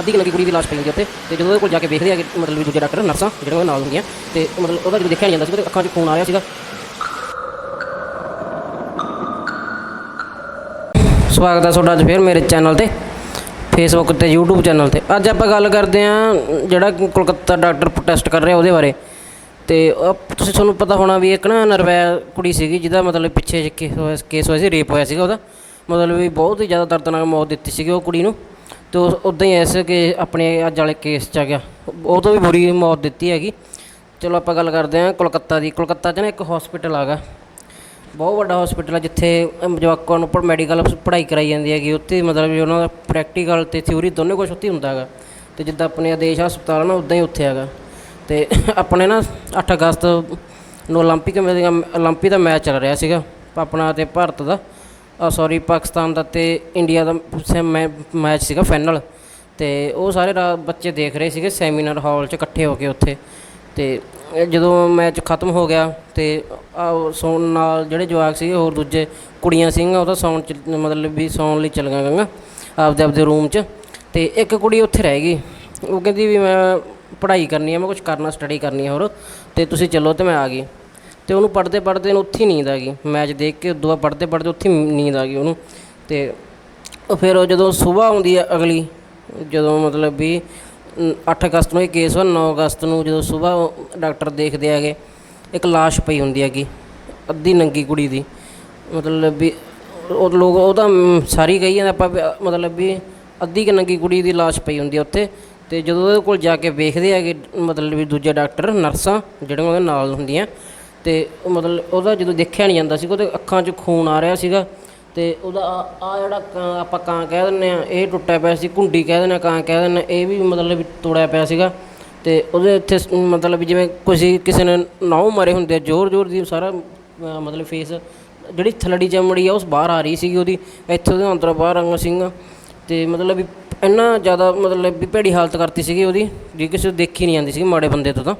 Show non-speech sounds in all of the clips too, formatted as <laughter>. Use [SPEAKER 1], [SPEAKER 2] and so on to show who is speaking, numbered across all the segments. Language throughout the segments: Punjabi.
[SPEAKER 1] ਅੱਧੀ ਕੁ ਲੱਗੀ ਕੁੜੀ ਦੀ ਲਾਸ਼ ਪਈ ਹੁੰਦੀ ਉੱਥੇ ਤੇ ਜਦੋਂ ਉਹਦੇ ਕੋਲ ਜਾ ਕੇ ਵੇਖਦੇ ਆ ਕਿ ਮਤਲਬ ਵੀ ਦੂਜੇ ਡਾਕਟਰ ਨਰਸਾਂ ਜਿਹੜੀਆਂ ਉਹਦੇ ਨਾਲ ਹੁੰਦੀਆਂ। ਤੇ ਮਤਲਬ ਉਹਦਾ ਜਦੋਂ ਦੇਖਿਆ ਨਹੀਂ ਜਾਂਦਾ ਸੀ, ਉਹਦੇ ਅੱਖਾਂ 'ਚ ਖੂਨ ਆ ਰਿਹਾ ਸੀਗਾ। ਸਵਾਗਤ ਹੈ ਤੁਹਾਡਾ ਅੱਜ ਫੇਰ ਮੇਰੇ ਚੈਨਲ ਤੇ ਫੇਸਬੁੱਕ ਤੇ, YouTube ਚੈਨਲ ਤੇ। ਅੱਜ ਆਪਾਂ ਗੱਲ ਕਰਦੇ ਆਂ ਜਿਹੜਾ ਕੋਲਕਾਤਾ ਡਾਕਟਰ ਪ੍ਰੋਟੈਸਟ ਕਰ ਰਿਹਾ ਉਹਦੇ ਬਾਰੇ। ਤੇ ਤੁਸੀਂ ਤੁਹਾਨੂੰ ਪਤਾ ਹੋਣਾ ਵੀ ਇੱਕ ਨਾ ਨਰਵੈਰ ਕੁੜੀ ਸੀਗੀ, ਜਿਹਦਾ ਮਤਲਬ ਪਿੱਛੇ ਜਿਹੇ ਕੇਸ ਹੋਇਆ ਕੇਸ ਹੋਇਆ ਸੀ ਰੇਪ ਹੋਇਆ ਸੀਗਾ ਉਹਦਾ। ਮਤਲਬ ਵੀ ਬਹੁਤ ਹੀ ਜ਼ਿਆਦਾ ਦਰਦਨਾਕ ਮੌਤ ਦਿੱਤੀ ਸੀਗੀ ਉਹ ਕੁੜੀ ਨੂੰ। ਤੇ ਉਦਾਂ ਹੀ ਐਸ ਕਿ ਆਪਣੇ ਅੱਜ ਵਾਲੇ ਕੇਸ 'ਚ ਆ ਗਿਆ ਉਹ ਤੋਂ ਵੀ ਬੁਰੀ ਮੌਤ ਦਿੱਤੀ ਹੈਗੀ ਚਲੋ ਆਪਾਂ ਗੱਲ ਕਰਦੇ ਆਂ ਕੋਲਕਾਤਾ ਦੀ ਕੋਲਕਾਤਾ 'ਚ ਨਾ ਇੱਕ ਹਸਪੀਟਲ ਆਗਾ ਬਹੁਤ ਵੱਡਾ ਹਸਪੀਟਲ ਹੈ ਜਿੱਥੇ ਅਮ ਜਵਾਕਾਂ ਨੂੰ ਪਰ ਮੈਡੀਕਲ ਪੜ੍ਹਾਈ ਕਰਾਈ ਜਾਂਦੀ ਹੈਗੀ ਉੱਥੇ ਮਤਲਬ ਵੀ ਉਹਨਾਂ ਦਾ ਪ੍ਰੈਕਟੀਕਲ ਤੇ ਥਿਊਰੀ ਦੋਨੇ ਕੁਝ ਉੱਥੇ ਹੀ ਹੁੰਦਾ ਹੈਗਾ ਤੇ ਜਿੱਦਾਂ ਆਪਣੇ ਆਦੇਸ਼ ਹਸਪਤਾਲ ਆ ਨਾ ਉਦਾਂ ਹੀ ਉੱਥੇ ਹੈਗਾ ਤੇ <laughs> ਆਪਣੇ ਨਾ 8 ਅਗਸਤ ਨੂੰ 올림픽 올림픽 ਦਾ ਮੈਚ ਚੱਲ ਰਿਹਾ ਸੀਗਾ ਆਪਣਾ ਤੇ ਭਾਰਤ ਦਾ ਸੌਰੀ ਪਾਕਿਸਤਾਨ ਦਾ ਅਤੇ ਇੰਡੀਆ ਦਾ ਮੈਚ ਸੀਗਾ ਫਾਈਨਲ ਅਤੇ ਉਹ ਸਾਰੇ ਰਾ- ਬੱਚੇ ਦੇਖ ਰਹੇ ਸੀਗੇ ਸੈਮੀਨਾਰ ਹਾਲ 'ਚ ਇਕੱਠੇ ਹੋ ਕੇ ਉੱਥੇ ਅਤੇ ਜਦੋਂ ਮੈਚ ਖਤਮ ਹੋ ਗਿਆ ਅਤੇ ਆਹ ਸੌਣ ਨਾਲ ਜਿਹੜੇ ਜਵਾਕ ਸੀਗੇ ਹੋਰ ਦੂਜੇ ਕੁੜੀਆਂ ਸੀਗੀਆਂ, ਉਹ ਤਾਂ ਸੌਣ ਚ ਮਤਲਬ ਵੀ ਸੌਣ ਲਈ ਚਲ ਗਈਆਂ ਆਪਦੇ ਆਪਦੇ ਰੂਮ 'ਚ ਅਤੇ ਇੱਕ ਕੁੜੀ ਉੱਥੇ ਰਹਿ ਗਈ। ਉਹ ਕਹਿੰਦੀ ਵੀ ਮੈਂ ਪੜ੍ਹਾਈ ਕਰਨੀ ਹੈ ਮੈਂ ਕੁਝ ਕਰਨਾ ਸਟੱਡੀ ਕਰਨੀ ਹੈ ਹੋਰ ਅਤੇ ਤੁਸੀਂ ਚੱਲੋ ਤੇ ਮੈਂ ਆ ਗਈ। ਅਤੇ ਉਹਨੂੰ ਪੜ੍ਹਦੇ ਪੜ੍ਹਦੇ ਨੂੰ ਉੱਥੇ ਨੀਂਦ ਆ ਗਈ। ਮੈਚ ਦੇਖ ਕੇ ਉਦੋਂ ਬਾਅਦ ਪੜ੍ਹਦੇ ਪੜ੍ਹਦੇ ਉੱਥੇ ਨੀਂਦ ਆ ਗਈ ਉਹਨੂੰ। ਅਤੇ ਫਿਰ ਉਹ ਜਦੋਂ ਸੁਬਾਹ ਆਉਂਦੀ ਹੈ ਅਗਲੀ ਜਦੋਂ ਮਤਲਬ ਵੀ ਅਮ, 8 ਅਗਸਤ ਨੂੰ ਇਹ ਕੇਸ ਹੋਇਆ 9 ਅਗਸਤ ਨੂੰ ਜਦੋਂ ਸਵੇਰ ਡਾਕਟਰ ਦੇਖਦੇ ਹੈਗੇ ਇੱਕ ਲਾਸ਼ ਪਈ ਹੁੰਦੀ ਹੈਗੀ ਅੱਧੀ ਨੰਗੀ ਕੁੜੀ ਦੀ। ਮਤਲਬ ਵੀ ਉਹ ਲੋਕ ਉਹ ਤਾਂ ਸਾਰੀ ਕਹੀ ਜਾਂਦੇ ਆਪਾਂ ਮਤਲਬ ਵੀ ਅੱਧੀ ਕੁ ਨੰਗੀ ਕੁੜੀ ਦੀ ਲਾਸ਼ ਪਈ ਹੁੰਦੀ ਹੈ ਉੱਥੇ। ਤੇ ਜਦੋਂ ਉਹਦੇ ਕੋਲ ਜਾ ਕੇ ਵੇਖਦੇ ਹੈਗੇ ਮਤਲਬ ਵੀ ਦੂਜੇ ਡਾਕਟਰ ਨਰਸਾਂ ਜਿਹੜੀਆਂ ਉਹਦੇ ਨਾਲ ਹੁੰਦੀਆਂ ਤੇ ਉਹ ਮਤਲਬ ਉਹਦਾ ਜਦੋਂ ਦੇਖਿਆ ਨਹੀਂ ਜਾਂਦਾ ਸੀ ਉਹਦੇ ਅੱਖਾਂ 'ਚ ਖੂਨ ਆ ਰਿਹਾ ਸੀਗਾ ਤੇ ਉਹਦਾ ਆ ਜਿਹੜਾ ਕਾਂ ਆਪਾਂ ਕਾਂ ਕਹਿ ਦਿੰਦੇ ਆ ਇਹ ਟੁੱਟਿਆ ਪਿਆ ਸੀ ਕੁੰਡੀ ਕਹਿ ਦਿੰਦੇ ਆ ਕਾਂ ਕਹਿ ਦਿੰਦੇ ਆ, ਇਹ ਵੀ ਮਤਲਬ ਵੀ ਤੋੜਿਆ ਪਿਆ ਸੀਗਾ ਤੇ ਉਹਦੇ ਇੱਥੇ ਮਤਲਬ ਵੀ ਜਿਵੇਂ ਕਿਸੇ ਕਿਸੇ ਨੇ ਨਹੁੰ ਮਾਰੇ ਹੁੰਦੇ ਆ ਜ਼ੋਰ ਜ਼ੋਰ ਦੀ ਸਾਰਾ ਮਤਲਬ ਫੇਸ ਜਿਹੜੀ ਥਲੜੀ ਚਮੜੀ ਆ ਉਸ ਬਾਹਰ ਆ ਰਹੀ ਸੀਗੀ ਉਹਦੀ ਇੱਥੇ ਉਹਦੇ ਅੰਦਰ ਬਾਹਰ ਅੰਗ ਸਿੰਘ ਤੇ ਮਤਲਬ ਵੀ ਇੰਨਾ ਜ਼ਿਆਦਾ ਮਤਲਬ ਵੀ ਭੈੜੀ ਹਾਲਤ ਕਰਤੀ ਸੀਗੀ ਉਹਦੀ ਜੇ ਕਿਸੇ ਤੋਂ ਦੇਖੀ ਨਹੀਂ ਜਾਂਦੀ ਸੀ ਮਾੜੇ ਬੰਦੇ ਤੋਂ ਤਾਂ।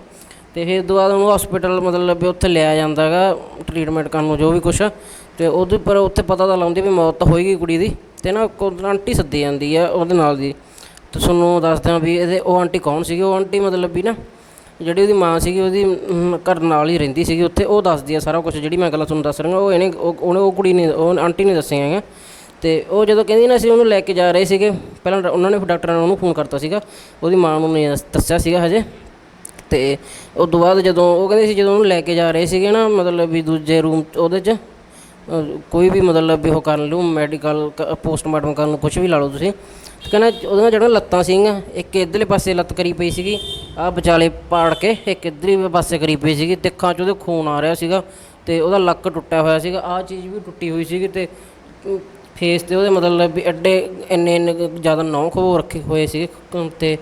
[SPEAKER 1] ਅਤੇ ਫਿਰ ਤੋਂ ਬਾਅਦ ਉਹਨੂੰ ਹਸਪੀਟਲ ਮਤਲਬ ਵੀ ਉੱਥੇ ਲਿਆ ਜਾਂਦਾ ਹੈਗਾ ਟਰੀਟਮੈਂਟ ਕਰਨ ਨੂੰ ਜੋ ਵੀ ਕੁਛ। ਅਤੇ ਉਹਦੇ ਪਰ ਉੱਥੇ ਪਤਾ ਤਾਂ ਲਾਉਂਦੀ ਵੀ ਮੌਤ ਤਾਂ ਹੋਏਗੀ ਕੁੜੀ ਦੀ ਅਤੇ ਨਾ ਕੋ ਆਂਟੀ ਸੱਦੀ ਜਾਂਦੀ ਆ ਉਹਦੇ ਨਾਲ ਦੀ। ਅਤੇ ਤੁਹਾਨੂੰ ਦੱਸਦਾ ਵੀ ਇਹਦੇ ਉਹ ਆਂਟੀ ਕੌਣ ਸੀਗੀ? ਉਹ ਆਂਟੀ ਮਤਲਬ ਵੀ ਨਾ ਜਿਹੜੀ ਉਹਦੀ ਮਾਂ ਸੀਗੀ, ਉਹਦੀ ਘਰ ਨਾਲ ਹੀ ਰਹਿੰਦੀ ਸੀਗੀ ਉੱਥੇ। ਉਹ ਦੱਸਦੀ ਆ ਸਾਰਾ ਕੁਝ ਜਿਹੜੀ ਮੈਂ ਗੱਲਾਂ ਤੁਹਾਨੂੰ ਦੱਸ ਰਿਹਾ ਉਹ ਇਹਨੇ, ਉਹ- ਉਹਨੇ, ਉਹ ਕੁੜੀ ਨੇ, ਉਹ ਆਂਟੀ ਨੇ ਦੱਸੀਆਂ ਹੈਗੀਆਂ। ਅਤੇ ਉਹ ਜਦੋਂ ਕਹਿੰਦੀ ਨਾ ਅਸੀਂ ਉਹਨੂੰ ਲੈ ਕੇ ਜਾ ਰਹੇ ਸੀਗੇ, ਪਹਿਲਾਂ ਉਹਨਾਂ ਨੇ ਡਾਕਟਰਾਂ ਨੇ ਉਹਨੂੰ ਫੋਨ ਕਰਤਾ ਸੀਗਾ। ਉਹਦੀ ਮਾਂ ਨੂੰ ਨਹੀਂ ਦੱਸਿਆ ਸੀਗਾ ਹਜੇ। ਤੇ ਉਸ ਤੋਂ ਬਾਅਦ ਜਦੋਂ ਉਹ ਕਹਿੰਦੇ ਸੀ ਜਦੋਂ ਉਹਨੂੰ ਲੈ ਕੇ ਜਾ ਰਹੇ ਸੀਗੇ ਨਾ, ਮਤਲਬ ਵੀ ਦੂਜੇ ਰੂਮ ਉਹਦੇ 'ਚ ਕੋਈ ਵੀ ਮਤਲਬ ਵੀ ਉਹ ਕਰ ਲਓ ਮੈਡੀਕਲ ਪੋਸਟਮਾਰਟਮ ਕਰਨ ਨੂੰ ਕੁਝ ਵੀ ਲਾ ਲਓ ਤੁਸੀਂ। ਤੇ ਕਹਿੰਦਾ ਉਹਦੀਆਂ ਜਿਹੜੀਆਂ ਲੱਤਾਂ ਸੀਗੀਆਂ, ਇੱਕ ਇਧਰਲੇ ਪਾਸੇ ਲੱਤ ਕਰੀ ਪਈ ਸੀਗੀ, ਆਹ ਵਿਚਾਲੇ ਪਾੜ ਕੇ ਇੱਕ ਇਧਰਲੇ ਪਾਸੇ ਕਰੀ ਪਈ ਸੀਗੀ, ਤੇ ਅੱਖਾਂ 'ਚ ਉਹਦੇ ਖੂਨ ਆ ਰਿਹਾ ਸੀਗਾ, ਤੇ ਉਹਦਾ ਲੱਕ ਟੁੱਟਿਆ ਹੋਇਆ ਸੀਗਾ, ਆਹ ਚੀਜ਼ ਵੀ ਟੁੱਟੀ ਹੋਈ ਸੀਗੀ ਤੇ ਫੇਸ ਤੇ ਉਹਦੇ ਮਤਲਬ ਵੀ ਐਡੇ ਇੰਨੇ ਇੰਨੇ ਜ਼ਿਆਦਾ ਨੌਂ ਖੋ ਰੱਖੇ ਹੋਏ ਸੀਗੇ ਕ- ਤੇ।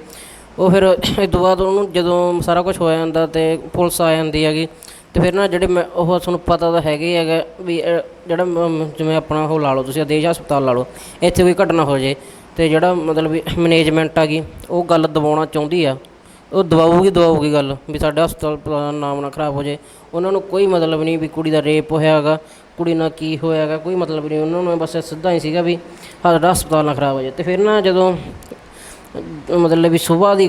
[SPEAKER 1] ਉਹ ਫਿਰ ਇਸ ਤੋਂ ਬਾਅਦ ਉਹਨੂੰ ਜਦੋਂ ਸਾਰਾ ਕੁਝ ਹੋ ਜਾਂਦਾ ਅਤੇ ਪੁਲਿਸ ਆ ਜਾਂਦੀ ਹੈਗੀ ਅਤੇ ਫਿਰ ਨਾ ਜਿਹੜੇ ਮੈਂ, ਉਹ ਤੁਹਾਨੂੰ ਪਤਾ ਤਾਂ ਹੈਗਾ ਹੀ ਹੈਗਾ ਵੀ ਜਿਹੜਾ ਜਿਵੇਂ ਆਪਣਾ ਉਹ ਲਾ ਲਓ ਤੁਸੀਂ, ਆਦੇਸ਼ ਹਸਪਤਾਲ ਲਾ ਲਓ, ਇੱਥੇ ਕੋਈ ਘਟਨਾ ਹੋ ਜੇ ਅਤੇ ਜਿਹੜਾ ਮਤਲਬ ਵੀ ਮੈਨੇਜਮੈਂਟ ਆ ਗਈ, ਉਹ ਗੱਲ ਦਬਾਉਣਾ ਚਾਹੁੰਦੀ ਆ, ਉਹ ਦਬਾਊਗੀ ਦਬਾਊਗੀ ਗੱਲ ਵੀ ਸਾਡਾ ਹਸਪਤਾਲ ਦਾ ਨਾਮ ਨਾ ਖਰਾਬ ਹੋ ਜੇ, ਉਹਨਾਂ ਨੂੰ ਕੋਈ ਮਤਲਬ ਨਹੀਂ ਵੀ ਕੁੜੀ ਦਾ ਰੇਪ ਹੋਇਆ ਹੈਗਾ, ਕੁੜੀ ਨਾਲ ਕੀ ਹੋਇਆ ਹੈਗਾ, ਕੋਈ ਮਤਲਬ ਨਹੀਂ, ਉਹਨਾਂ ਨੂੰ ਬਸ ਸਿੱਧਾ ਹੀ ਸੀਗਾ ਵੀ ਸਾਡਾ ਹਸਪਤਾਲ ਨਾ ਖਰਾਬ ਹੋ ਜੇ ਅਤੇ ਫਿਰ ਨਾ ਜਦੋਂ ਮਤਲਬ ਵੀ ਸੁਬਾਹ ਦੀ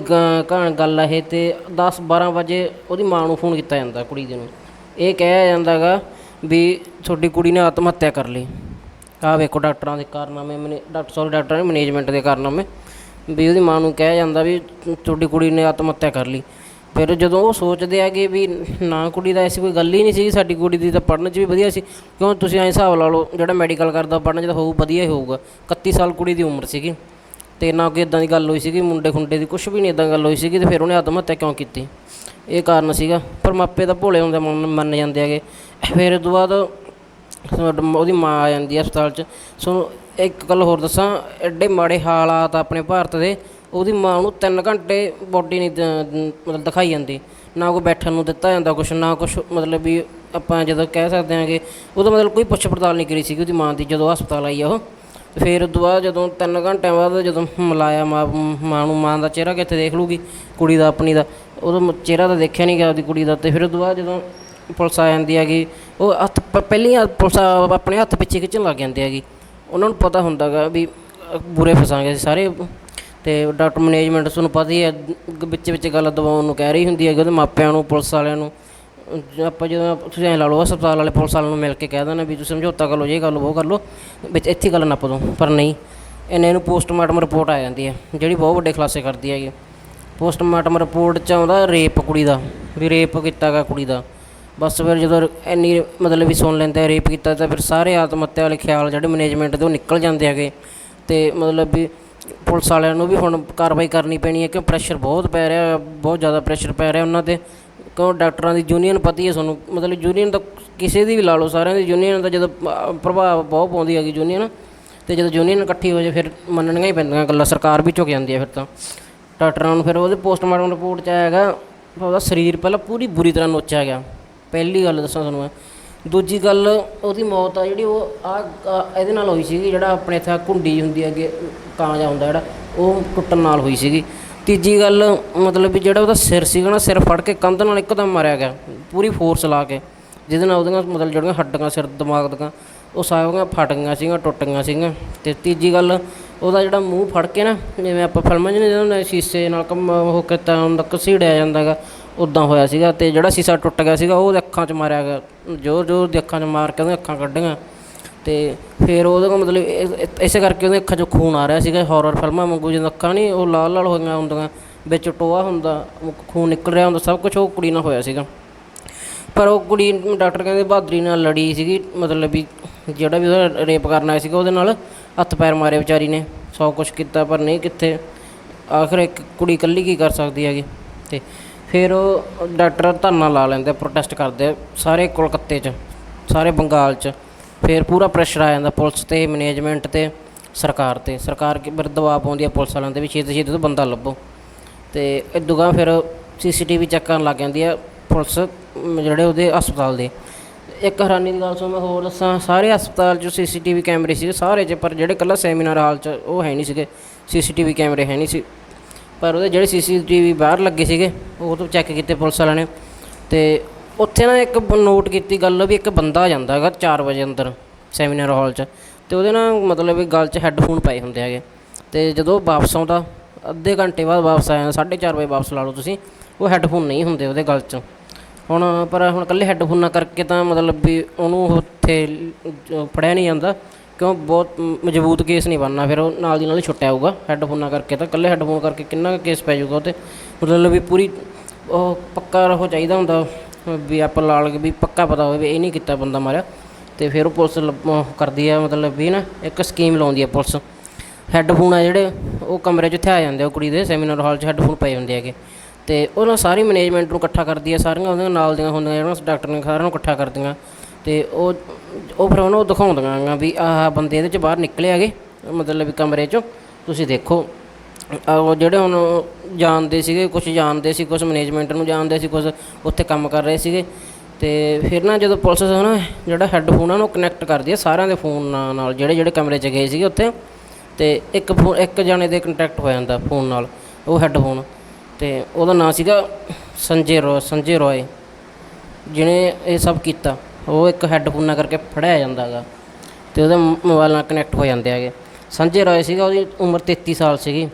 [SPEAKER 1] ਕਹਾਣ ਗੱਲ ਆ ਇਹ ਤੇ 10 12 ਵਜੇ ਉਹਦੀ ਮਾਂ ਨੂੰ ਫੋਨ ਕੀਤਾ ਜਾਂਦਾ ਕੁੜੀ ਦੇ ਨੂੰ। ਇਹ ਕਿਹਾ ਜਾਂਦਾਗਾ ਵੀ ਤੁਹਾਡੀ ਕੁੜੀ ਨੇ ਆਤਮ ਹੱਤਿਆ ਕਰ ਲਈ। ਆਹ ਵੇਖੋ ਡਾਕਟਰਾਂ ਦੇ ਕਾਰਨਾਮੇ, ਮੈਨੇ, ਡਾਕਟਰ ਸੌਰੀ ਡਾਕਟਰਾਂ ਨੇ ਮੈਨੇਜਮੈਂਟ ਦੇ ਕਾਰਨਾਮੇ। ਵੀ ਉਹਦੀ ਮਾਂ ਨੂੰ ਕਿਹਾ ਜਾਂਦਾ ਵੀ ਤੁਹਾਡੀ ਕੁੜੀ ਨੇ ਆਤਮ ਹੱਤਿਆ ਕਰ ਲਈ। ਫਿਰ ਜਦੋਂ ਉਹ ਸੋਚਦੇ ਆਗੇ ਵੀ ਨਾ ਕੁੜੀ ਦਾ ਐਸੀ ਕੋਈ ਗੱਲ ਹੀ ਨਹੀਂ ਸੀ ਸਾਡੀ ਕੁੜੀ ਦੀ ਤਾਂ ਪੜ੍ਹਨ 'ਚ ਵੀ ਵਧੀਆ ਸੀ। ਕਿਉਂ ਤੁਸੀਂ ਐਂ ਹਿਸਾਬ ਲਾ ਲਓ, ਜਿਹੜਾ ਮੈਡੀਕਲ ਕਰਦਾ, ਪੜ੍ਹਨ 'ਚ ਤਾਂ ਹੋਊ, ਵਧੀਆ ਹੀ ਹੋਊਗਾ। 31 ਸਾਲ ਕੁੜੀ ਦੀ ਉਮਰ ਸੀਗੀ। ਤੇ ਨਾ ਕੋਈ ਇਦਾਂ ਦੀ ਗੱਲ ਹੋਈ ਸੀਗੀ, ਮੁੰਡੇ ਖੁੰਡੇ ਦੀ ਕੁਝ ਵੀ ਨਹੀਂ ਇਦਾਂ ਗੱਲ ਹੋਈ ਸੀਗੀ ਤੇ ਫਿਰ ਉਹਨੇ ਆਤਮ ਹੱਤਿਆ ਕਿਉਂ ਕੀਤੀ? ਇਹ ਕਾਰਨ ਸੀਗਾ। ਪਰ ਮਾਪੇ ਤਾਂ ਭੋਲੇ ਹੁੰਦੇ ਮੰਨ ਮੰਨ ਜਾਂਦੇ ਹੈਗੇ। ਫਿਰ ਉਸ ਤੋਂ ਬਾਅਦ ਉਹਦੀ ਮਾਂ ਆ ਜਾਂਦੀ ਹੈ ਹਸਪਤਾਲ 'ਚ। ਸੋ ਇੱਕ ਗੱਲ ਹੋਰ ਦੱਸਾਂ, ਐਡੇ ਮਾੜੇ ਹਾਲਾਤ ਆਪਣੇ ਭਾਰਤ ਦੇ, ਉਹਦੀ ਮਾਂ ਨੂੰ 3 ਘੰਟੇ ਬੋਡੀ ਨਹੀਂ ਮਤਲਬ ਦਿਖਾਈ ਜਾਂਦੀ। ਨਾ ਕੋਈ ਬੈਠਣ ਨੂੰ ਦਿੱਤਾ ਜਾਂਦਾ ਕੁਛ, ਨਾ ਕੁਛ ਮਤਲਬ ਵੀ ਆਪਾਂ ਜਦੋਂ ਕਹਿ ਸਕਦੇ ਹਾਂਗੇ, ਉਹਦਾ ਮਤਲਬ ਕੋਈ ਪੁੱਛ ਪੜਤਾਲ ਨਹੀਂ ਕਰੀ ਸੀਗੀ ਉਹਦੀ ਮਾਂ ਦੀ ਜਦੋਂ ਹਸਪਤਾਲ ਆਈ ਆ ਉਹ। ਫਿਰ ਉਸ ਤੋਂ ਬਾਅਦ ਜਦੋਂ ਤਿੰਨ ਘੰਟਿਆਂ ਬਾਅਦ ਜਦੋਂ ਮਿਲਾਇਆ ਮਾਂ ਮਾਂ ਨੂੰ, ਮਾਂ ਦਾ ਚਿਹਰਾ ਕਿੱਥੇ ਦੇਖ ਲੂਗੀ, ਕੁੜੀ ਦਾ, ਆਪਣੀ ਦਾ, ਉਦੋਂ ਚਿਹਰਾ ਤਾਂ ਦੇਖਿਆ ਨਹੀਂ ਗਿਆ ਉਹਦੀ ਕੁੜੀ ਦਾ ਤੇ ਫਿਰ ਉਸ ਤੋਂ ਬਾਅਦ ਜਦੋਂ ਪੁਲਿਸ ਆ ਜਾਂਦੀ ਹੈਗੀ, ਉਹ ਹੱਥ ਪ- ਪਹਿਲੀ ਪੁਲਿਸ ਆਪਣੇ ਹੱਥ ਪਿੱਛੇ ਖਿੱਚਣ ਲੱਗ ਜਾਂਦੇ ਹੈਗੀ। ਉਹਨਾਂ ਨੂੰ ਪਤਾ ਹੁੰਦਾਗਾ ਵੀ ਬੁਰੇ ਫਸਾਂਗੇ ਅਸੀਂ ਸਾਰੇ। ਤੇ ਡਾਕਟਰ ਮੈਨੇਜਮੈਂਟ ਤੁਹਾਨੂੰ ਪਤਾ ਹੀ ਹੈ ਵਿੱਚ ਵਿੱਚ ਗੱਲ ਦਬਾਉਣ ਨੂੰ ਕਹਿ ਰਹੀ ਹੁੰਦੀ ਹੈ ਕਿ ਉਹਦੇ ਮਾਪਿਆਂ ਨੂੰ, ਪੁਲਿਸ ਵਾਲਿਆਂ ਨੂੰ। ਆਪਾਂ ਜਦੋਂ ਤੁਸੀਂ ਐਂ ਲਾ ਲਓ, ਹਸਪਤਾਲ ਵਾਲੇ ਪੁਲਿਸ ਵਾਲਿਆਂ ਨੂੰ ਮਿਲ ਕੇ ਕਹਿ ਦੇਣਾ ਵੀ ਤੁਸੀਂ ਸਮਝੌਤਾ ਕਰ ਲਓ ਜੇ ਕਰ ਲਓ, ਉਹ ਕਰ ਲਓ, ਵਿੱਚ ਇੱਥੇ ਗੱਲ ਨੱਪ ਦੋ ਪਰ ਨਹੀਂ। ਇਹਨੇ ਇਹਨੂੰ ਪੋਸਟਮਾਰਟਮ ਰਿਪੋਰਟ ਆ ਜਾਂਦੀ ਹੈ, ਜਿਹੜੀ ਬਹੁਤ ਵੱਡੇ ਖੁਲਾਸੇ ਕਰਦੀ ਹੈਗੀ ਪੋਸਟਮਾਰਟਮ ਰਿਪੋਰਟ 'ਚ ਆਉਂਦਾ ਰੇਪ ਕੁੜੀ ਦਾ, ਵੀ ਰੇਪ ਕੀਤਾ ਗਾ ਕੁੜੀ ਦਾ। ਬਸ ਫਿਰ ਜਦੋਂ ਇੰਨੀ ਮਤਲਬ ਵੀ ਸੁਣ ਲੈਂਦੇ ਰੇਪ ਕੀਤਾ, ਤਾਂ ਫਿਰ ਸਾਰੇ ਆਤਮ ਹੱਤਿਆ ਵਾਲੇ ਖਿਆਲ ਜਿਹੜੇ ਮੈਨੇਜਮੈਂਟ ਦੇ ਉਹ ਨਿਕਲ ਜਾਂਦੇ ਹੈਗੇ। ਤੇ ਮਤਲਬ ਵੀ ਪੁਲਿਸ ਵਾਲਿਆਂ ਨੂੰ ਵੀ ਹੁਣ ਕਾਰਵਾਈ ਕਰਨੀ ਪੈਣੀ ਹੈ ਕਿ ਪ੍ਰੈਸ਼ਰ ਬਹੁਤ ਪੈ ਰਿਹਾ, ਬਹੁਤ ਜ਼ਿਆਦਾ ਪ੍ਰੈਸ਼ਰ ਪੈ ਰਿਹਾ ਉਹਨਾਂ ਤੇ। ਕਿਉਂ ਡਾਕਟਰਾਂ ਦੀ ਯੂਨੀਅਨ ਪਤੀ ਹੈ ਤੁਹਾਨੂੰ, ਮਤਲਬ ਯੂਨੀਅਨ ਤਾਂ ਕਿਸੇ ਦੀ ਵੀ ਲਾ ਲਓ, ਸਾਰਿਆਂ ਦੀ ਯੂਨੀਅਨ ਦਾ ਜਦੋਂ ਪ੍ਰਭਾਵ ਬਹੁਤ ਪਾਉਂਦੀ ਹੈਗੀ ਯੂਨੀਅਨ ਤੇ ਜਦੋਂ ਯੂਨੀਅਨ ਇਕੱਠੀ ਹੋ ਜਾਏ ਫਿਰ ਮੰਨਣੀਆਂ ਹੀ ਪੈਂਦੀਆਂ, ਗੱਲਾਂ ਸਰਕਾਰ ਵੀ ਝੁਕ ਜਾਂਦੀ ਹੈ ਫਿਰ ਤਾਂ। ਡਾਕਟਰਾਂ ਨੂੰ ਫਿਰ ਉਹਦੇ ਪੋਸਟਮਾਰਟਮ ਰਿਪੋਰਟ 'ਚ ਆਇਆ ਹੈਗਾ ਉਹਦਾ ਸਰੀਰ ਪਹਿਲਾਂ ਪੂਰੀ ਬੁਰੀ ਤਰ੍ਹਾਂ ਨੋਚਿਆ ਗਿਆ। ਪਹਿਲੀ ਗੱਲ ਦੱਸਾਂ ਤੁਹਾਨੂੰ ਮੈਂ। ਦੂਜੀ ਗੱਲ, ਉਹਦੀ ਮੌਤ ਆ ਜਿਹੜੀ ਉਹ ਆ ਇਹਦੇ ਨਾਲ ਹੋਈ ਸੀਗੀ, ਜਿਹੜਾ ਆਪਣੇ ਇੱਥੇ ਆਹ ਘੁੰਡੀ ਹੁੰਦੀ ਹੈਗੇ ਕਾਂ ਜਾ ਹੁੰਦਾ ਜਿਹੜਾ, ਉਹ ਟੁੱਟਣ ਨਾਲ ਹੋਈ ਸੀਗੀ। ਤੀਜੀ ਗੱਲ, ਮਤਲਬ ਵੀ ਜਿਹੜਾ ਉਹਦਾ ਸਿਰ ਸੀਗਾ ਨਾ, ਸਿਰ ਫੜ ਕੇ ਕੰਧ ਨਾਲ ਇੱਕਦਮ ਮਾਰਿਆ ਗਿਆ, ਪੂਰੀ ਫੋਰਸ ਲਾ ਕੇ। ਜਿਹਦੇ ਨਾਲ ਉਹਦੀਆਂ ਮਤਲਬ ਜਿਹੜੀਆਂ ਹੱਡੀਆਂ, ਸਿਰ, ਦਿਮਾਗ ਦੀਆਂ, ਉਹ ਸਾਰੀਆਂ ਫਟ ਗਈਆਂ ਸੀਗੀਆਂ ਟੁੱਟ ਗਈਆਂ ਸੀਗੀਆਂ। ਤੇ ਤੀਜੀ ਗੱਲ, ਉਹਦਾ ਜਿਹੜਾ ਮੂੰਹ ਫੜ ਕੇ ਨਾ, ਜਿਵੇਂ ਆਪਾਂ ਫਿਲਮਾਂ 'ਚ ਨਹੀਂ ਜਦੋਂ ਸ਼ੀਸ਼ੇ ਨਾਲ ਕੰਮ ਉਹ ਕੀਤਾ ਹੁੰਦਾ ਘਸੀੜਿਆ ਜਾਂਦਾਗਾ ਉਦਾਂ ਹੋਇਆ ਸੀਗਾ। ਤੇ ਜਿਹੜਾ ਸ਼ੀਸ਼ਾ ਟੁੱਟ ਗਿਆ ਸੀਗਾ, ਉਹ ਉਹਦੇ ਅੱਖਾਂ 'ਚ ਮਾਰਿਆ ਗਿਆ। ਜ਼ੋਰ ਜ਼ੋਰ ਦੀ ਅੱਖਾਂ 'ਚ ਮਾਰ ਕੇ ਉਹਦੀਆਂ ਅੱਖਾਂ ਕੱਢੀਆਂ। ਅਤੇ ਫਿਰ ਉਹਦਾ ਮਤਲਬ ਇਹ- ਇਸੇ ਕਰਕੇ ਉਹਦੀਆਂ ਅੱਖਾਂ 'ਚੋਂ ਖੂਨ ਆ ਰਿਹਾ ਸੀਗਾ ਹੋਰਰ ਫਿਲਮਾਂ ਵਾਂਗੂ, ਜਦੋਂ ਅੱਖਾਂ ਨਹੀਂ, ਉਹ ਲਾਲ ਲਾਲ ਹੋਈਆਂ ਹੁੰਦੀਆਂ, ਵਿੱਚ ਟੋਆ ਹੁੰਦਾ ਖੂਨ ਨਿਕਲ ਰਿਹਾ ਹੁੰਦਾ, ਸਭ ਕੁਝ ਉਹ ਕੁੜੀ ਨਾਲ ਹੋਇਆ ਸੀਗਾ। ਪਰ ਉਹ ਕੁੜੀ ਡਾਕਟਰ ਕਹਿੰਦੇ ਬਹਾਦਰੀ ਨਾਲ ਲੜੀ ਸੀਗੀ, ਮਤਲਬ ਵੀ ਜਿਹੜਾ ਵੀ ਉਹਦਾ ਰੇਪ ਕਰਨ ਆਇਆ ਸੀਗਾ, ਉਹਦੇ ਨਾਲ ਹੱਥ ਪੈਰ ਮਾਰੇ ਵਿਚਾਰੀ ਨੇ, ਸੌ ਕੁਛ ਕੀਤਾ ਪਰ ਨਹੀਂ ਕਿੱਥੇ। ਆਖਰ ਇੱਕ ਕੁੜੀ ਇਕੱਲੀ ਕੀ ਕਰ ਸਕਦੀ ਹੈਗੀ? ਤੇ ਫਿਰ ਉਹ ਡਾਕਟਰ ਧਰਨਾ ਲਾ ਲੈਂਦੇ ਪ੍ਰੋਟੈਸਟ ਕਰਦੇ ਸਾਰੇ ਕੋਲਕਾਤੇ 'ਚ, ਸਾਰੇ ਬੰਗਾਲ 'ਚ। ਫਿਰ ਪੂਰਾ ਪ੍ਰੈਸ਼ਰ ਆ ਜਾਂਦਾ ਪੁਲਿਸ ਤੇ ਮੈਨੇਜਮੈਂਟ ਤੇ, ਸਰਕਾਰ ਤੇ। ਸਰਕਾਰ ਕੇ ਫਿਰ ਦਬਾਅ ਪਾਉਂਦੀ ਆ ਪੁਲਿਸ ਵਾਲਿਆਂ ਤੇ ਵੀ ਛੇਤੀ ਛੇਤੀ ਤੋਂ ਬੰਦਾ ਲੱਭੋ। ਤੇ ਇਦੂਗਾ ਫਿਰ ਸੀਸੀਟੀਵੀ ਚੈੱਕ ਕਰਨ ਲੱਗ ਜਾਂਦੀ ਆ ਪੁਲਿਸ, ਜਿਹੜੇ ਉਹਦੇ ਹਸਪਤਾਲ ਦੇ। ਇੱਕ ਹੈਰਾਨੀ ਦੀ ਗੱਲ ਸੋ ਮੈਂ ਹੋਰ ਦੱਸਾਂ, ਸਾਰੇ ਹਸਪਤਾਲ 'ਚ ਸੀਸੀਟੀਵੀ ਕੈਮਰੇ ਸੀਗੇ ਸਾਰੇ 'ਚ, ਪਰ ਜਿਹੜੇ ਕੱਲਾ ਸੈਮੀਨਾਰ ਹਾਲ 'ਚ ਉਹ ਹੈ ਨਹੀਂ ਸੀਗੇ। ਸੀਸੀਟੀਵੀ ਕੈਮਰੇ ਹੈ ਨਹੀਂ ਸੀ। ਪਰ ਉਹਦੇ ਜਿਹੜੇ ਸੀਸੀਟੀਵੀ ਬਾਹਰ ਲੱਗੇ ਸੀਗੇ, ਉਹ ਤੋਂ ਚੈੱਕ ਕੀਤੇ ਪੁਲਿਸ ਵਾਲਿਆਂ ਨੇ। ਅਤੇ ਉੱਥੇ ਨਾ ਇੱਕ ਨੋਟ ਕੀਤੀ ਗੱਲ ਵੀ ਇੱਕ ਬੰਦਾ ਜਾਂਦਾ ਹੈਗਾ 4 ਵਜੇ ਅੰਦਰ ਸੈਮੀਨਾਰ ਹਾਲ 'ਚ ਅਤੇ ਉਹਦੇ ਨਾ ਮਤਲਬ ਵੀ ਗਲ 'ਚ ਹੈੱਡਫੋਨ ਪਏ ਹੁੰਦੇ ਹੈਗੇ। ਅਤੇ ਜਦੋਂ ਵਾਪਸ ਆਉਂਦਾ, ਅੱਧੇ ਘੰਟੇ ਬਾਅਦ ਵਾਪਸ ਆਇਆ 4:30 ਵਜੇ ਵਾਪਸ ਲਾ ਲਓ ਤੁਸੀਂ, ਉਹ ਹੈੱਡਫੋਨ ਨਹੀਂ ਹੁੰਦੇ ਉਹਦੇ ਗਲ 'ਚ। ਹੁਣ, ਪਰ ਹੁਣ ਇਕੱਲੇ ਹੈੱਡਫੋਨਾਂ ਕਰਕੇ ਤਾਂ ਮਤਲਬ ਵੀ ਉਹਨੂੰ ਉੱਥੇ ਫੜਿਆ ਨਹੀਂ ਜਾਂਦਾ, ਕਿਉਂ ਬਹੁਤ ਮਜ਼ਬੂਤ ਕੇਸ ਨਹੀਂ ਬਣਨਾ, ਫਿਰ ਉਹ ਨਾਲ ਦੀ ਨਾਲ ਹੀ ਛੁੱਟਿਆ ਹੋਊਗਾ ਹੈੱਡਫੋਨਾਂ ਕਰਕੇ ਤਾਂ। ਇਕੱਲੇ ਹੈੱਡਫੋਨ ਕਰਕੇ ਕਿੰਨਾ ਕੁ ਕੇਸ ਪੈ ਜਾਊਗਾ ਉਹ 'ਤੇ ਮਤਲਬ ਵੀ ਪੂਰੀ ਉਹ ਪੱਕਾ ਉਹ ਚਾਹੀਦਾ ਹੁੰਦਾ। ਵੀ ਆਪਾਂ ਲਾਲ ਵੀ ਪੱਕਾ ਪਤਾ ਹੋਵੇ ਵੀ ਇਹ ਨਹੀਂ ਕੀਤਾ ਬੰਦਾ ਮਾਰਿਆ। ਤੇ ਫਿਰ ਉਹ ਪੁਲਿਸ ਲੱਭ- ਕਰਦੀ ਆ, ਮਤਲਬ ਵੀ ਨਾ ਇੱਕ ਸਕੀਮ ਲਾਉਂਦੀ ਆ ਪੁਲਿਸ। ਹੈੱਡਫੋਨ ਆ ਜਿਹੜੇ, ਉਹ ਕਮਰੇ 'ਚ ਇੱਥੇ ਆ ਜਾਂਦੇ ਆ, ਉਹ ਕੁੜੀ ਦੇ ਸੈਮੀਨਾਰ ਹਾਲ 'ਚ ਹੈੱਡਫੋਨ ਪਏ ਹੁੰਦੇ ਹੈਗੇ। ਤੇ ਉਹਨਾਂ ਸਾਰੀ ਮੈਨੇਜਮੈਂਟ ਨੂੰ ਇਕੱਠਾ ਕਰਦੀ ਆ, ਸਾਰੀਆਂ ਉਹਦੇ ਨਾਲ ਦੀਆਂ ਹੁੰਦੀਆਂ ਜਿਹੜੀਆਂ ਡਾਕਟਰ ਨੇ ਸਾਰਿਆਂ ਨੂੰ ਇਕੱਠਾ ਕਰਦੀਆਂ। ਤੇ ਉਹ ਉਹ ਫਿਰ ਉਹਨੂੰ ਦਿਖਾਉਂਦੀਆਂ ਗਾ ਵੀ ਆਹ ਬੰਦੇ ਇਹਦੇ 'ਚ ਬਾਹਰ ਨਿਕਲੇ ਹੈਗੇ, ਮਤਲਬ ਵੀ ਕਮਰੇ 'ਚੋਂ। ਤੁਸੀਂ ਦੇਖੋ ਉਹ ਜਿਹੜੇ ਹੁਣ ਜਾਣਦੇ ਸੀਗੇ ਕੁਝ ਜਾਣਦੇ ਸੀ ਕੁਝ ਮੈਨੇਜਮੈਂਟ ਨੂੰ ਜਾਣਦੇ ਸੀ ਕੁਝ ਉੱਥੇ ਕੰਮ ਕਰ ਰਹੇ ਸੀਗੇ। ਅਤੇ ਫਿਰ ਨਾ ਜਦੋਂ ਪੁਲਿਸ ਨਾ ਜਿਹੜਾ ਹੈੱਡਫੋਨ ਆ, ਉਹਨੂੰ ਕਨੈਕਟ ਕਰਦੀ ਆ ਸਾਰਿਆਂ ਦੇ ਫੋਨ ਨਾਲ, ਜਿਹੜੇ ਜਿਹੜੇ ਕਮਰੇ 'ਚ ਗਏ ਸੀਗੇ ਉੱਥੇ। ਅਤੇ ਇੱਕ ਫੋ ਇੱਕ ਜਣੇ ਦੇ ਕੰਟੈਕਟ ਹੋ ਜਾਂਦਾ ਫੋਨ ਨਾਲ, ਉਹ ਹੈੱਡਫੋਨ ਅਤੇ ਉਹਦਾ ਨਾਂ ਸੀਗਾ ਸੰਜੇ ਰੋ, ਸੰਜੇ ਰੋਏ। ਜਿਹਨੇ ਇਹ ਸਭ ਕੀਤਾ, ਉਹ ਇੱਕ ਹੈੱਡਫੋਨਾਂ ਕਰਕੇ ਫੜਿਆ ਜਾਂਦਾ ਹੈਗਾ। ਅਤੇ ਉਹਦੇ ਮ- ਮੋਬਾਈਲ ਨਾਲ ਕਨੈਕਟ ਹੋ ਜਾਂਦੇ ਹੈਗੇ। ਸੰਜੇ ਰੋਏ ਸੀਗਾ, ਉਹਦੀ ਉਮਰ 33 ਸਾਲ ਸੀਗੀ।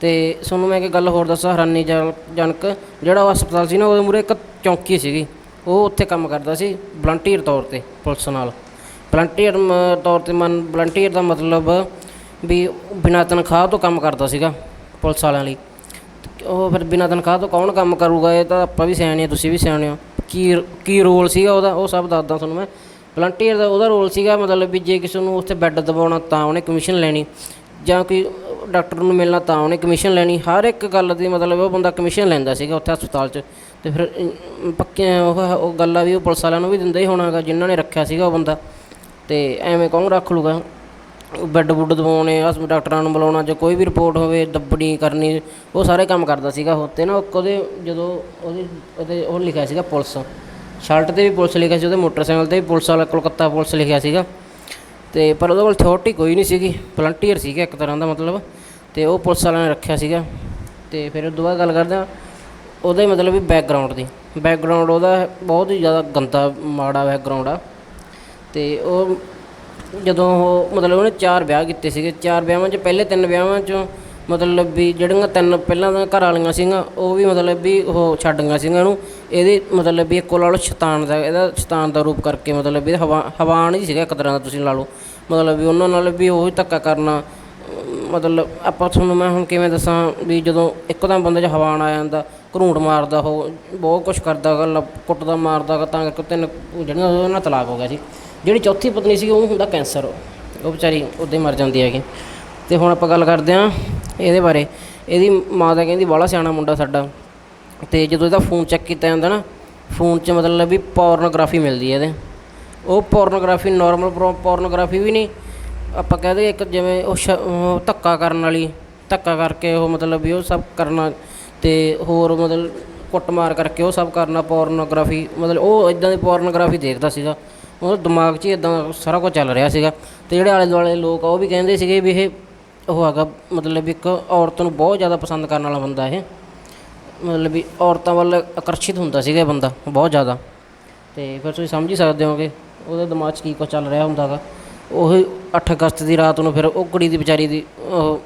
[SPEAKER 1] ਤੇ ਤੁਹਾਨੂੰ ਮੈਂ ਇੱਕ ਗੱਲ ਹੋਰ ਦੱਸਾਂ ਹੈਰਾਨੀ ਜਨ- ਜਨਕ, ਜਿਹੜਾ ਉਹ ਹਸਪਤਾਲ ਸੀ ਨਾ, ਉਹਦੇ ਮੂਰੇ ਇੱਕ ਚੌਂਕੀ ਸੀਗੀ। ਉਹ ਉੱਥੇ ਕੰਮ ਕਰਦਾ ਸੀ ਵਲੰਟੀਅਰ ਤੌਰ ਤੇ, ਪੁਲਿਸ ਨਾਲ। ਵਲੰਟੀਅਰ ਤੌਰ ਤੇ ਮਨ ਵਲੰਟੀਅਰ ਦਾ ਮਤਲਬ ਵੀ ਬਿਨਾਂ ਤਨਖਾਹ ਤੋਂ ਕੰਮ ਕਰਦਾ ਸੀਗਾ, ਪੁਲਿਸ ਵਾਲਿਆਂ ਲਈ। ਉਹ ਫਿਰ ਬਿਨਾਂ ਤਨਖਾਹ ਤੋਂ ਕੌਣ ਕੰਮ ਕਰੂਗਾ, ਇਹ ਤਾਂ ਆਪਾਂ ਵੀ ਸਿਆਣੇ ਤੁਸੀਂ ਵੀ ਸਿਆਣੇ ਹੋ। ਕੀ ਕੀ ਰੋਲ ਸੀਗਾ ਉਹਦਾ, ਉਹ ਸਭ ਦੱਸਦਾ ਤੁਹਾਨੂੰ ਮੈਂ। ਵਲੰਟੀਅਰ ਦਾ ਉਹਦਾ ਰੋਲ ਸੀਗਾ, ਮਤਲਬ ਵੀ ਜੇ ਕਿਸੇ ਨੂੰ ਉੱਥੇ ਬੈੱਡ ਦਬਾਉਣਾ, ਤਾਂ ਉਹਨੇ ਕਮਿਸ਼ਨ ਲੈਣੀ। ਜਾਂ ਕੋਈ ਡਾਕਟਰ ਨੂੰ ਮਿਲਣਾ ਤਾਂ ਉਹਨੇ ਕਮਿਸ਼ਨ ਲੈਣੀ। ਹਰ ਇੱਕ ਗੱਲ ਦੀ ਮਤਲਬ ਉਹ ਬੰਦਾ ਕਮਿਸ਼ਨ ਲੈਂਦਾ ਸੀਗਾ ਉੱਥੇ ਹਸਪਤਾਲ 'ਚ। ਤੇ ਫਿਰ ਅਮ, ਪੱਕੇ ਉਹ ਉਹ ਗੱਲ ਆ ਵੀ ਉਹ ਪੁਲਿਸ ਵਾਲਿਆਂ ਨੂੰ ਵੀ ਦਿੰਦਾ ਹੀ ਹੋਣਾਗਾ ਜਿਨ੍ਹਾਂ ਨੇ ਰੱਖਿਆ ਸੀਗਾ ਉਹ ਬੰਦਾ। ਤੇ ਐਵੇਂ ਕੌਣ ਰੱਖ ਲੂਗਾ? ਬੈੱਡ ਬੁੱਡ ਦਵਾਉਣੇ ਹਸ ਡਾਕਟਰਾਂ ਨੂੰ ਬੁਲਾਉਣਾ ਜਾਂ ਕੋਈ ਵੀ ਰਿਪੋਰਟ ਹੋਵੇ ਦੱਬਣੀ ਕਰਨੀ ਉਹ ਸਾਰੇ ਕੰਮ ਕਰਦਾ ਸੀਗਾ ਉਹ। ਤੇ ਨਾ ਉਹਦੇ ਜਦੋਂ ਉਹਦੇ ਉਹਦੇ ਉਹ ਲਿਖਿਆ ਸੀਗਾ ਪੁਲਿਸ। ਸ਼ਰਟ ਤੇ ਵੀ ਪੁਲਿਸ ਲਿਖਿਆ ਸੀ ਉਹਦੇ ਮੋਟਰਸਾਈਕਲ ਤੇ ਵੀ ਪੁਲਿਸ ਵਾਲਾ ਕੋਲਕਾਤਾ ਪੁਲਿਸ ਲਿਖਿਆ ਸੀਗਾ। ਤੇ ਪਰ ਉਹਦੇ ਕੋਲ ਅਥਾਰਟੀ ਕੋਈ ਨਹੀਂ ਸੀਗੀ ਵਲੰਟੀਅਰ ਸੀਗਾ ਇੱਕ ਤਰ੍ਹਾਂ ਦਾ ਮਤਲਬ, ਤੇ ਉਹ ਪੁਲਿਸ ਵਾਲਿਆਂ ਨੇ ਰੱਖਿਆ ਸੀਗਾ। ਤੇ ਫਿਰ ਉਹ ਦੁਬਾਰਾ ਗੱਲ ਕਰਦੇ ਹਾਂ, ਉਹਦੇ ਮਤਲਬ ਵੀ ਬੈਕਗ੍ਰਾਉਂਡ ਦੀ। ਬੈਕਗ੍ਰਾਉਂਡ ਉਹਦਾ ਬਹੁਤ ਹੀ ਜ਼ਿਆਦਾ ਗੰਦਾ, ਮਾੜਾ ਬੈਕਗ੍ਰਾਉਂਡ ਆ। ਤੇ ਉਹ ਜਦੋਂ ਉਹ ਮਤਲਬ ਉਹਨੇ ਚਾਰ ਵਿਆਹ ਕੀਤੇ ਸੀਗੇ, ਚਾਰ ਵਿਆਹਾਂ 'ਚ ਪਹਿਲੇ ਤਿੰਨ ਵਿਆਹਾਂ 'ਚੋਂ ਮਤਲਬ ਵੀ ਜਿਹੜੀਆਂ ਤਿੰਨ ਪਹਿਲਾਂ ਤਾਂ ਘਰ ਵਾਲੀਆਂ ਸੀਗੀਆਂ, ਉਹ ਵੀ ਮਤਲਬ ਵੀ ਉਹ ਛੱਡ ਗਈਆਂ ਸੀਗੀਆਂ ਉਹਨੂੰ। ਇਹਦੇ ਮਤਲਬ ਵੀ ਇੱਕੋ ਲਾ ਲਓ ਸ਼ੈਤਾਨ ਦਾ, ਇਹਦਾ ਸ਼ੈਤਾਨ ਦਾ ਰੂਪ ਕਰਕੇ ਮਤਲਬ ਵੀ ਹਵਾ ਹਵਾਨ ਹੀ ਸੀਗਾ ਇੱਕ ਤਰ੍ਹਾਂ ਦਾ ਤੁਸੀਂ ਲਾ ਲਓ। ਮਤਲਬ ਵੀ ਉਹਨਾਂ ਨਾਲ ਵੀ ਉਹ ਧੱਕਾ ਕਰਨਾ, ਮਤਲਬ ਆਪਾਂ ਤੁਹਾਨੂੰ ਮੈਂ ਹੁਣ ਕਿਵੇਂ ਦੱਸਾਂ ਵੀ ਜਦੋਂ ਇੱਕਦਮ ਬੰਦੇ 'ਚ ਹਵਾਨ ਆ ਜਾਂਦਾ ਘਰੂੰਟ ਮਾਰਦਾ ਉਹ, ਬਹੁਤ ਕੁਝ ਕਰਦਾ ਗਾ ਕੁੱਟਦਾ, ਮਾਰਦਾ ਗਾ, ਤਾਂ ਕਰਕੇ ਤਿੰਨ ਜਿਹੜੀਆਂ ਉਹਦੇ ਨਾਲ ਤਲਾਕ ਹੋ ਗਿਆ ਸੀ। ਜਿਹੜੀ ਚੌਥੀ ਪਤਨੀ ਸੀ ਉਹ ਹੁੰਦਾ ਕੈਂਸਰ, ਉਹ ਵਿਚਾਰੀ ਉੱਦਾਂ ਹੀ ਮਰ ਜਾਂਦੀ ਹੈਗੀ। ਤੇ ਹੁਣ ਆਪਾਂ ਗੱਲ ਕਰਦੇ ਹਾਂ ਇਹਦੇ ਬਾਰੇ। ਇਹਦੀ ਮਾਂ ਦਾ ਕਹਿੰਦੀ ਬਾਹਲਾ ਸਿਆਣਾ ਮੁੰਡਾ ਸਾਡਾ। ਤੇ ਜਦੋਂ ਇਹਦਾ ਫੋਨ ਚੈੱਕ ਕੀਤਾ ਜਾਂਦਾ ਨਾ, ਫੋਨ 'ਚ ਮਤਲਬ ਵੀ ਪੋਰਨੋਗ੍ਰਾਫੀ ਮਿਲਦੀ ਹੈ ਇਹਦੇ। ਉਹ ਪੋਰਨੋਗ੍ਰਾਫੀ ਨਾਰਮਲ ਪੋਰਨੋਗ੍ਰਾਫੀ ਵੀ ਨਹੀਂ, ਆਪਾਂ ਕਹਦੇ ਇੱਕ ਜਿਵੇਂ ਉਹ ਸ਼- ਧੱਕਾ ਕਰਨ ਵਾਲੀ, ਧੱਕਾ ਕਰਕੇ ਉਹ ਮਤਲਬ ਵੀ ਉਹ ਸਭ ਕਰਨਾ ਤੇ ਹੋਰ ਮਤਲਬ ਕੁੱਟਮਾਰ ਕਰਕੇ ਉਹ ਸਭ ਕਰਨਾ ਪੋਰਨੋਗ੍ਰਾਫੀ ਮਤਲਬ ਉਹ ਇਦਾਂ ਦੀ ਪੋਰਨੋਗ੍ਰਾਫੀ ਦੇਖਦਾ ਸੀਗਾ। ਉਹ ਦਿਮਾਗ 'ਚ ਇਦਾਂ ਸਾਰਾ ਕੁਝ ਚੱਲ ਰਿਹਾ ਸੀਗਾ। ਤੇ ਜਿਹੜੇ ਆਲੇ ਦੁਆਲੇ ਲੋਕ ਆ, ਉਹ ਵੀ ਕਹਿੰਦੇ ਸੀਗੇ ਵੀ ਇਹ ਉਹ ਹੈਗਾ ਮਤਲਬ ਇੱਕ ਔਰਤ ਨੂੰ ਬਹੁਤ ਜ਼ਿਆਦਾ ਪਸੰਦ ਕਰਨ ਵਾਲਾ ਬੰਦਾ ਇਹ। ਮਤਲਬ ਵੀ ਔਰਤਾਂ ਵੱਲ ਆਕਰਸ਼ਿਤ ਹੁੰਦਾ ਸੀਗਾ ਬੰਦਾ, ਬਹੁਤ ਜ਼ਿਆਦਾ। ਤੇ ਫਿਰ ਤੁਸੀਂ ਸਮਝ ਹੀ ਸਕਦੇ ਹੋਗੇ, ਉਹਦੇ ਦਿਮਾਗ 'ਚ ਕੀ ਕੁਝ ਚੱਲ ਰਿਹਾ ਹੁੰਦਾਗਾ। ਉਹ 8 ਅਗਸਤ ਦੀ ਰਾਤ ਨੂੰ ਫਿਰ ਉਹ ਕੁੜੀ ਦੀ ਵਿਚਾਰੀ ਦੀ, ਉਹ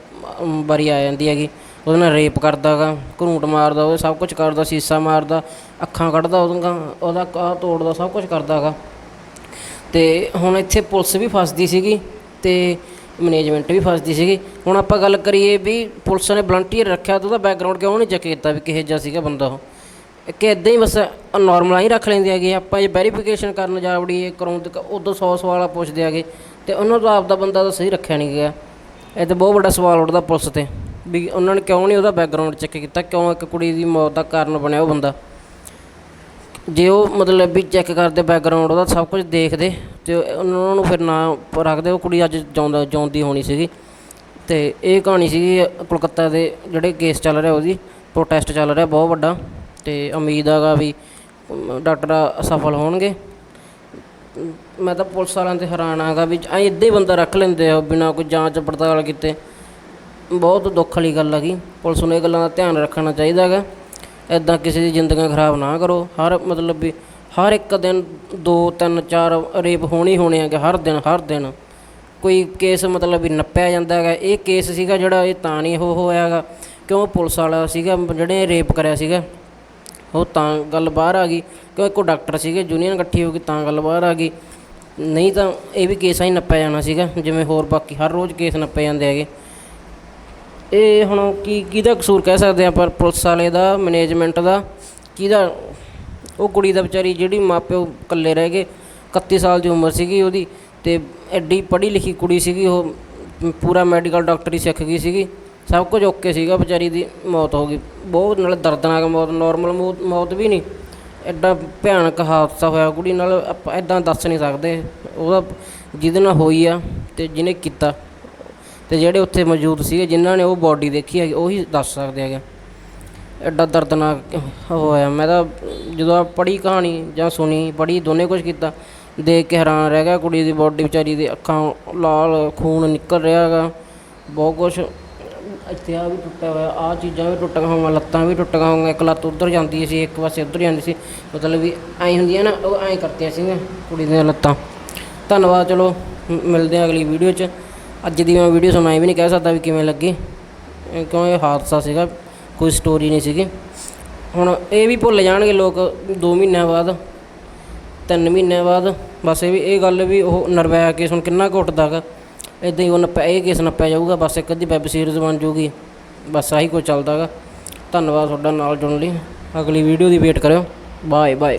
[SPEAKER 1] ਵਾਰੀ ਆ ਜਾਂਦੀ ਹੈਗੀ। ਉਹਦੇ ਨਾਲ ਰੇਪ ਕਰਦਾਗਾ, ਘਰੂੰਟ ਮਾਰਦਾ, ਉਹ ਸਭ ਕੁਝ ਕਰਦਾ, ਸੀਸਾ ਮਾਰਦਾ, ਅੱਖਾਂ ਕੱਢਦਾ ਉਹਦੀਆਂ, ਉਹਦਾ ਕਾਹ ਤੋੜਦਾ, ਸਭ ਕੁਝ ਕਰਦਾਗਾ। ਤੇ ਹੁਣ ਇੱਥੇ ਪੁਲਿਸ ਵੀ ਫਸਦੀ ਸੀਗੀ, ਤੇ ਮੈਨੇਜਮੈਂਟ ਵੀ ਫਸਦੀ ਸੀਗੀ। ਹੁਣ ਆਪਾਂ ਗੱਲ ਕਰੀਏ ਵੀ ਪੁਲਿਸ ਨੇ ਵਲੰਟੀਅਰ ਰੱਖਿਆ ਤਾਂ ਉਹਦਾ ਬੈਕਗ੍ਰਾਉਂਡ ਕਿਉਂ ਨਹੀਂ ਚੈੱਕ ਕੀਤਾ ਵੀ ਕਿਹੋ ਜਿਹਾ ਸੀਗਾ ਬੰਦਾ ਉਹ? ਕਿ ਇਦਾਂ ਹੀ ਬਸ ਨਾਰਮਲ ਹੀ ਰੱਖ ਲੈਂਦੇ ਹੈਗੇ। ਆਪਾਂ ਜੇ ਵੈਰੀਫਿਕੇਸ਼ਨ ਕਰਨ ਜਾ ਵੜੀਏ ਕਰਾਉਂਦੇ ਉਦੋਂ 100 ਸਵਾਲ ਪੁੱਛਦੇ ਹੈਗੇ ਤੇ ਉਹਨਾਂ ਦਾ ਆਪਦਾ ਬੰਦਾ ਤਾਂ ਸਹੀ ਰੱਖਿਆ ਨਹੀਂ ਗਿਆ। ਇਹ ਤੇ ਬਹੁਤ ਵੱਡਾ ਸਵਾਲ ਉੱਠਦਾ ਪੁਲਿਸ ਤੇ ਵੀ ਉਹਨਾਂ ਨੇ ਕਿਉਂ ਨਹੀਂ ਉਹਦਾ ਬੈਕਗ੍ਰਾਉਂਡ ਚੈੱਕ ਕੀਤਾ, ਕਿਉਂ ਇੱਕ ਕੁੜੀ ਦੀ ਮੌਤ ਦਾ ਕਾਰਨ ਬਣਿਆ ਉਹ ਬੰਦਾ? ਜੇ ਉਹ ਮਤਲਬ ਵੀ ਚੈੱਕ ਕਰਦੇ ਬੈਕਗਰਾਊਂਡ ਉਹਦਾ ਸਭ ਕੁਝ ਦੇਖਦੇ ਅਤੇ ਉਹਨਾਂ ਨੂੰ ਫਿਰ ਨਾ ਰੱਖਦੇ। ਉਹ ਕੁੜੀ ਅੱਜ ਜਿਉਂਦਾ, ਜਿਉਂਦੀ ਹੋਣੀ ਸੀਗੀ ਅਤੇ ਇਹ ਕਹਾਣੀ ਸੀਗੀ ਕੋਲਕਾਤਾ ਦੇ ਜਿਹੜੇ ਕੇਸ ਚੱਲ ਰਿਹਾ ਉਹਦੀ ਪ੍ਰੋਟੈਸਟ ਚੱਲ ਰਿਹਾ ਬਹੁਤ ਵੱਡਾ ਅਤੇ ਉਮੀਦ ਹੈਗਾ ਵੀ ਡਾਕਟਰ ਸਫਲ ਹੋਣਗੇ। ਮੈਂ ਤਾਂ ਪੁਲਿਸ ਵਾਲਿਆਂ ਤੇ ਹੈਰਾਨ ਆਗਾ ਵੀ ਐਂ ਇੱਦਾਂ ਹੀ ਬੰਦਾ ਰੱਖ ਲੈਂਦੇ ਆ ਬਿਨਾਂ ਕੋਈ ਜਾਂਚ ਪੜਤਾਲ ਕੀਤੇ। ਬਹੁਤ ਦੁੱਖ ਵਾਲੀ ਗੱਲ ਹੈਗੀ। ਪੁਲਿਸ ਨੂੰ ਇਹ ਗੱਲਾਂ ਦਾ ਧਿਆਨ ਰੱਖਣਾ ਚਾਹੀਦਾ ਹੈਗਾ। ਇੱਦਾਂ ਕਿਸੇ ਦੀ ਜ਼ਿੰਦਗੀਆਂ ਖਰਾਬ ਨਾ ਕਰੋ। ਹਰ ਮਤਲਬ ਵੀ ਹਰ ਇੱਕ ਦਿਨ ਦੋ, ਤਿੰਨ, ਚਾਰ ਰੇਪ ਹੋਣੇ ਹੀ ਹੋਣੇ ਹੈਗੇ, ਹਰ ਦਿਨ ਹਰ ਦਿਨ। ਕੋਈ ਕੇਸ ਮਤਲਬ ਵੀ ਨੱਪਿਆ ਜਾਂਦਾ ਹੈਗਾ। ਇਹ ਕੇਸ ਸੀਗਾ ਜਿਹੜਾ ਇਹ ਤਾਂ ਨਹੀਂ ਉਹ ਹੋਇਆ ਹੈਗਾ। ਕਿਉਂ? ਪੁਲਿਸ ਵਾਲਾ ਸੀਗਾ, ਜਿਹੜੇ ਰੇਪ ਕਰਿਆ ਸੀਗਾ। ਉਹ ਤਾਂ ਗੱਲ ਬਾਹਰ ਆ ਗਈ। ਕਿਉਂ? ਇੱਕੋ ਡਾਕਟਰ ਸੀਗੇ ਯੂਨੀਅਨ ਇਕੱਠੀ ਹੋ ਗਈ ਤਾਂ ਗੱਲ ਬਾਹਰ ਆ ਗਈ। ਨਹੀਂ ਤਾਂ ਇਹ ਵੀ ਕੇਸ ਹੀ ਨੱਪਿਆ ਜਾਣਾ ਸੀਗਾ। ਜਿਵੇਂ ਹੋਰ ਬਾਕੀ ਹਰ ਰੋਜ਼ ਕੇਸ ਨੱਪੇ ਜਾਂਦੇ ਹੈਗੇ। ਇਹ ਹੁਣ ਕੀ ਕਿਹਦਾ ਕਸੂਰ ਕਹਿ ਸਕਦੇ ਆਪਾਂ ਪੁਲਿਸ ਵਾਲੇ ਦਾ ਮੈਨੇਜਮੈਂਟ ਦਾ? ਕਿਹਦਾ? ਉਹ ਕੁੜੀ ਦਾ ਵਿਚਾਰੀ ਜਿਹੜੀ ਮਾਪਿਓ ਇਕੱਲੇ ਰਹਿ ਗਏ 31 ਸਾਲ ਦੀ ਉਮਰ ਸੀਗੀ ਉਹਦੀ ਤੇ ਐਡੀ ਪੜ੍ਹੀ ਲਿਖੀ ਕੁੜੀ ਸੀਗੀ, ਉਹ ਪੂਰਾ ਮੈਡੀਕਲ ਡਾਕਟਰੀ ਸਿੱਖ ਗਈ ਸੀਗੀ। ਸਭ ਕੁਝ ਓਕੇ ਸੀਗਾ, ਵਿਚਾਰੀ ਦੀ ਮੌਤ ਹੋ ਗਈ। ਬਹੁਤ ਨਾਲ ਦਰਦਨਾਕ ਮੌਤ ਨਾਰਮਲ ਮੌਤ ਵੀ ਨਹੀਂ। ਐਡਾ ਭਿਆਨਕ ਹਾਦਸਾ ਹੋਇਆ ਕੁੜੀ ਨਾਲ, ਆਪਾਂ ਐਦਾਂ ਦੱਸ ਨਹੀਂ ਸਕਦੇ। ਉਹਦਾ ਜਿਹਦੇ ਨਾਲ ਹੋਈ ਆ ਤੇ ਜਿਹਨੇ ਕੀਤਾ। ਤੇ ਜਿਹੜੇ ਉੱਥੇ ਮੌਜੂਦ ਸੀਗੇ, ਜਿਨ੍ਹਾਂ ਨੇ ਉਹ ਬਾਡੀ ਦੇਖੀ ਹੈਗੀ, ਉਹੀ ਦੱਸ ਸਕਦੇ ਹੈਗੇ। ਐਡਾ ਦਰਦਨਾਕ ਹੋਇਆ। ਮੈਂ ਤਾਂ ਜਦੋਂ ਪੜ੍ਹੀ ਕਹਾਣੀ ਜਾਂ ਸੁਣੀ, ਪੜ੍ਹੀ, ਦੋਨੇ ਕੁਝ ਕੀਤਾ, ਦੇਖ ਕੇ ਹੈਰਾਨ ਰਹਿ ਗਿਆ ਕੁੜੀ ਦੀ ਬਾਡੀ ਵਿਚਾਰੀ ਦੀ ਅੱਖਾਂ ਲਾਲ, ਖੂਨ ਨਿਕਲ ਰਿਹਾ ਹੈਗਾ। ਬਹੁਤ ਕੁਝ ਇੱਥੇ ਆ ਵੀ ਟੁੱਟਿਆ ਹੋਇਆ ਆ ਚੀਜ਼ਾਂ ਵੀ ਟੁੱਟ ਗਈਆਂ ਹੋਈਆਂ, ਲੱਤਾਂ ਵੀ ਟੁੱਟ ਗਈਆਂ ਹੋਈਆਂ, ਇੱਕ ਲੱਤ ਉੱਧਰ ਜਾਂਦੀ ਸੀ, ਇੱਕ ਪਾਸੇ ਉੱਧਰ ਜਾਂਦੀ ਸੀ। ਮਤਲਬ ਵੀ ਐਂ ਹੁੰਦੀਆਂ ਨਾ, ਉਹ ਐਂ ਕਰਤੀਆਂ ਸੀਗੀਆਂ ਕੁੜੀ ਦੀਆਂ ਲੱਤਾਂ। ਧੰਨਵਾਦ, ਚਲੋ ਮਿਲਦੇ ਹਾਂ ਅਗਲੀ ਵੀਡੀਓ 'ਚ। ਅੱਜ ਦੀ ਮੈਂ ਵੀਡੀਓ ਸੁਣਾਈ ਵੀ ਨਹੀਂ, ਕਹਿ ਸਕਦਾ ਵੀ ਕਿਵੇਂ ਲੱਗੀ। ਕਿਉਂ ਇਹ ਹਾਦਸਾ ਸੀਗਾ, ਕੋਈ ਸਟੋਰੀ ਨਹੀਂ ਸੀਗੀ। ਹੁਣ ਇਹ ਵੀ ਭੁੱਲ ਜਾਣਗੇ ਲੋਕ 2 ਮਹੀਨਿਆਂ ਬਾਅਦ 3 ਮਹੀਨਿਆਂ ਬਾਅਦ। ਬਸ ਇਹ ਵੀ, ਇਹ ਗੱਲ ਵੀ ਉਹ ਨਰਵੈਆ ਕੇਸ ਹੁਣ ਕਿੰਨਾ ਕੁ ਉੱਠਦਾ ਗਾ। ਇਦਾਂ ਹੀ ਉਹ ਨੱਪਿਆ, ਇਹ ਕੇਸ ਨੱਪਿਆ ਜਾਊਗਾ, ਬਸ ਇੱਕ ਅੱਧੀ ਵੈਬ ਸੀਰੀਜ਼ ਬਣ ਜਾਊਗੀ। ਬਸ ਆਹੀ ਕੁਝ ਚੱਲਦਾ ਗਾ। ਧੰਨਵਾਦ ਤੁਹਾਡਾ ਨਾਲ ਜੁੜਨ ਲਈ। ਅਗਲੀ ਵੀਡੀਓ ਦੀ ਵੇਟ ਕਰਿਓ। Bye bye